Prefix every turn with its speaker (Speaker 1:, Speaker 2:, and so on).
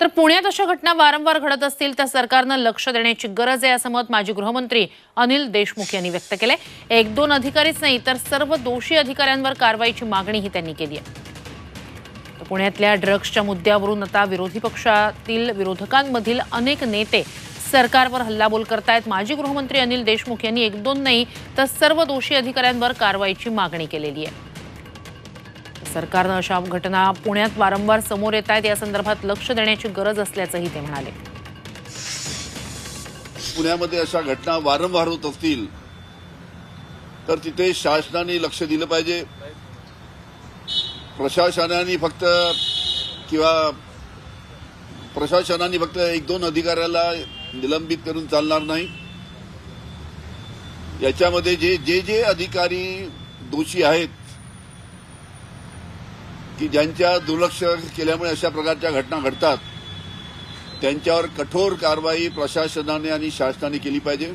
Speaker 1: तर पुण्यात अशा घटना वारंवार घडत असतील तर सरकारनं लक्ष देण्याची गरज आहे असं मत माजी गृहमंत्री अनिल देशमुख यांनी व्यक्त केलंय. एक दोन अधिकारीच नाही तर सर्व दोषी अधिकाऱ्यांवर कारवाईची मागणीही त्यांनी केली आहे. पुण्यातल्या ड्रग्सच्या मुद्द्यावरून आता विरोधी पक्षातील विरोधकांमधील अनेक नेते सरकारवर हल्लाबोल करतायत. माजी गृहमंत्री अनिल देशमुख यांनी एक दोन नाही तर सर्व दोषी अधिकाऱ्यांवर कारवाईची मागणी केलेली आहे. सरकारनं अशा घटना पुण्यात वारंवार समोर येत आहेत. या संदर्भात लक्ष देण्याची गरज असल्याचंही ते म्हणाले.
Speaker 2: पुण्यामध्ये अशा घटना वारंवार होत असतील तर तिथे शासनाने लक्ष दिलं पाहिजे. प्रशासनाने फक्त किंवा प्रशासनाने फक्त एक दोन अधिकाऱ्याला निलंबित करून चालणार नाही. याच्यामध्ये जे जे जे अधिकारी दोषी आहेत की ज्यांच्या दुर्लक्ष केल्यामुळे अशा प्रकारच्या घटना घडतात त्यांच्यावर कठोर कारवाई प्रशासनाने आणि शासनाने केली पाहिजे.